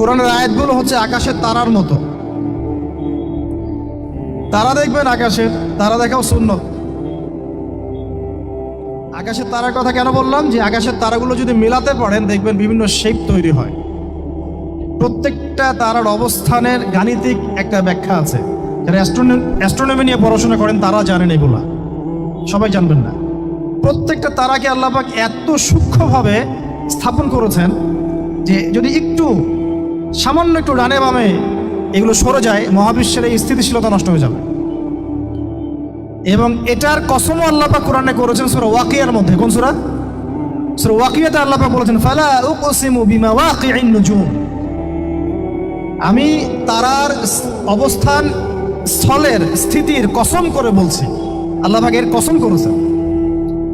কোরআনের আয়াতগুলো হচ্ছে আকাশের তারার মতো। তারা দেখবেন আকাশে তারা দেখাও শূন্য। আকাশের তারার কথা কেন বললাম? যে আকাশের তারাগুলো যদি মেলাতে পারেন, দেখবেন বিভিন্ন শেপ তৈরি হয়। প্রত্যেকটা তারার অবস্থানের গাণিতিক একটা ব্যাখ্যা আছে। যারা অ্যাস্ট্রোনমি নিয়ে পড়াশোনা করেন, তারা জানেন এগুলা। সবাই জানবেন না। প্রত্যেকটা তারাকে আল্লাপাক এত সূক্ষ্মভাবে স্থাপন করেছেন যে যদি একটু সামান্য একটু ডানে বামে এগুলো সরে যায়, মহাবিশ্বের এই স্থিতিশীলতা নষ্ট হয়ে যাবে। এবং এটার কসমও আল্লাপাক কোরআনে করেছেন সুরা ওয়াকিয়ার মধ্যে। কোন সুরা? সুরা ওয়াকিয়াতে আল্লাপাক বলেছেন, ফালা উকসিমু বিমা ওয়াকিইন নুজুম। আমি তারার অবস্থান, স্থলের স্থিতির কসম করে বলছি। আল্লাহ এর কসম করেছেন।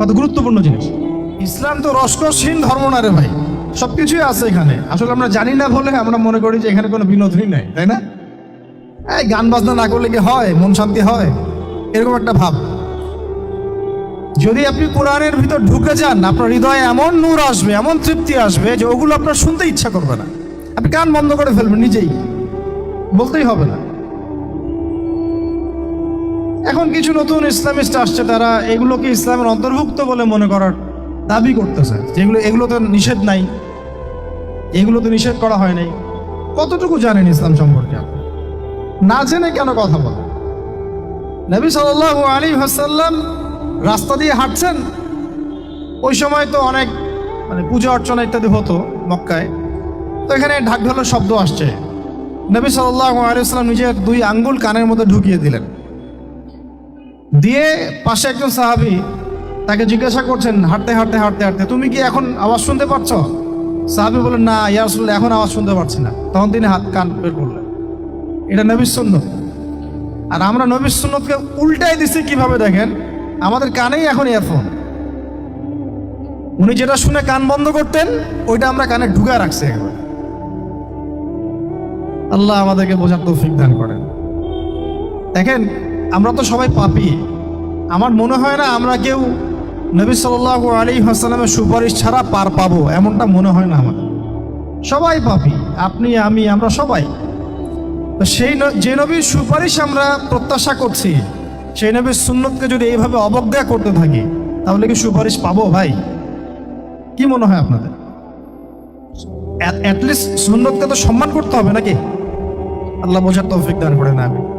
কত গুরুত্বপূর্ণ জিনিস। ইসলাম তো রসকসহীন ধর্ম না রে ভাই। সব কিছুই আছে এখানে। আসলে আমরা জানি না বলে আমরা মনে করি যে এখানে কোনো বিনোদনই নাই, তাই না? এই গান বাজনা না করলে কি হয়? মন শান্তি হয়? এরকম একটা ভাব। যদি আপনি কোরআনের ভিতর ঢুকে যান, আপনার হৃদয়ে এমন নূর আসবে, এমন তৃপ্তি আসবে যে ওগুলো আপনার শুনতে ইচ্ছা করবে না। আপনি কান বন্ধ করে ফেলবেন নিজেই। বলতেই হবে না। এখন কিছু নতুন ইসলামিস্ট আসছে, তারা এগুলোকে ইসলামের অন্তর্ভুক্ত বলে মনে করার দাবি করতেছে। যেগুলো এগুলো তো নিষেধ নাই। এগুলো তো নিষেধ করা হয় নাই। কতটুকু জানেন ইসলাম সম্পর্কে না জেনে কেন কথা বলেন? নবী সাল আলী হাসাল্লাম রাস্তা দিয়ে হাঁটছেন। ওই সময় তো অনেক মানে পূজা অর্চনা ইত্যাদি হতো মক্কায়। তো এখানে ঢাক ঢোলের শব্দ আসছে। নবী সাল্লাহ আলিয়াল্লাম নিজের দুই আঙ্গুল কানের মধ্যে ঢুকিয়ে দিলেন। দিয়ে পাশে একজন সাহাবি তাকে জিজ্ঞাসা করছেন, হাঁটতে হাঁটতে হাঁটতে হাঁটতে, তুমি কি এখন আওয়াজ শুনতে পাচ্ছ? সাহাবি বলেন না ইয়ারসুল্লাহ এখন আওয়াজ শুনতে পারছি না। তখন তিনি হাত, কান বের করলেন। এটা নবীর সুন্নত। আর আমরা নবীর সুন্নতকে উল্টাই দিছি কীভাবে দেখেন? আমাদের কানেই এখন ইয়ারফোন উনি যেটা শুনে কান বন্ধ করতেন, ওইটা আমরা কানে ঢুকা রাখছি একবার। আল্লাহ আমাদেরকে বোঝার তৌফিক দান করেন। দেখেন, আমরা তো সবাই পাপি। আমার মনে হয় না আমরা কেউ নবী সাল আলী হাসালামের সুপারিশ ছাড়া পার পাবো, এমনটা মনে হয় না আমার। সবাই পাপি, আপনি, আমি, আমরা সবাই। সেই যে নবীর সুপারিশ আমরা প্রত্যাশা করছি, সেই নবীর সুন্নতকে যদি এইভাবে অবজ্ঞা করতে থাকি, তাহলে কি সুপারিশ পাবো ভাই? কি মনে হয় আপনাদের? অ্যাটলিস্ট সুন্নতকে তো সম্মান করতে হবে নাকি? আল্লাহ বোঝার তৌফিক দান করে না আমি